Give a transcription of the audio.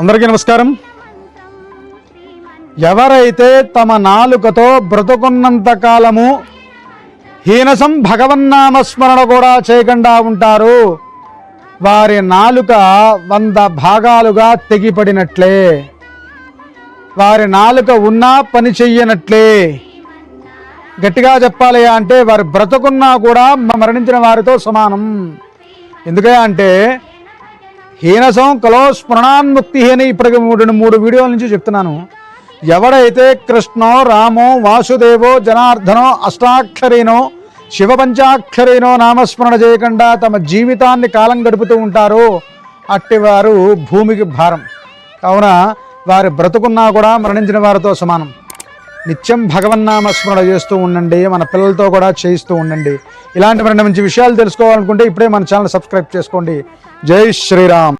అందరికీ నమస్కారం. ఎవరైతే తమ నాలుకతో బ్రతుకున్నంత కాలము హీనసం భగవన్నామస్మరణ కూడా చేయకుండా ఉంటారు వారి నాలుక వంద భాగాలుగా తెగిపడినట్లే. వారి నాలుక ఉన్నా పని చెయ్యనట్లే. గట్టిగా చెప్పాలి అంటే వారు బ్రతుకున్నా కూడా మరణించిన వారితో సమానం. ఎందుకే అంటే హీనసం కలో స్మరణాన్ముక్తి అని ఇప్పటికి మూడు మూడు వీడియోల నుంచి చెప్తున్నాను. ఎవడైతే కృష్ణో రామో వాసుదేవో జనార్దనో అష్టాక్షరీనో శివపంచాక్షరీనో నామస్మరణ చేయకుండా తమ జీవితాన్ని కాలం గడుపుతూ ఉంటారో అట్టివారు భూమికి భారం. కావున వారి బ్రతుకున్నా కూడా మరణించిన వారితో సమానం. నిత్యం భగవన్నామ స్మరణ చేస్తూ ఉండండి మన పిల్లలతో కూడా చేయిస్తూ ఉండండి. ఇలాంటి మంచి విషయాలు తెలుసుకోవాలనుకుంటే ఇప్పుడే మన ఛానల్ సబ్స్క్రైబ్ చేసుకోండి. జై శ్రీరామ్.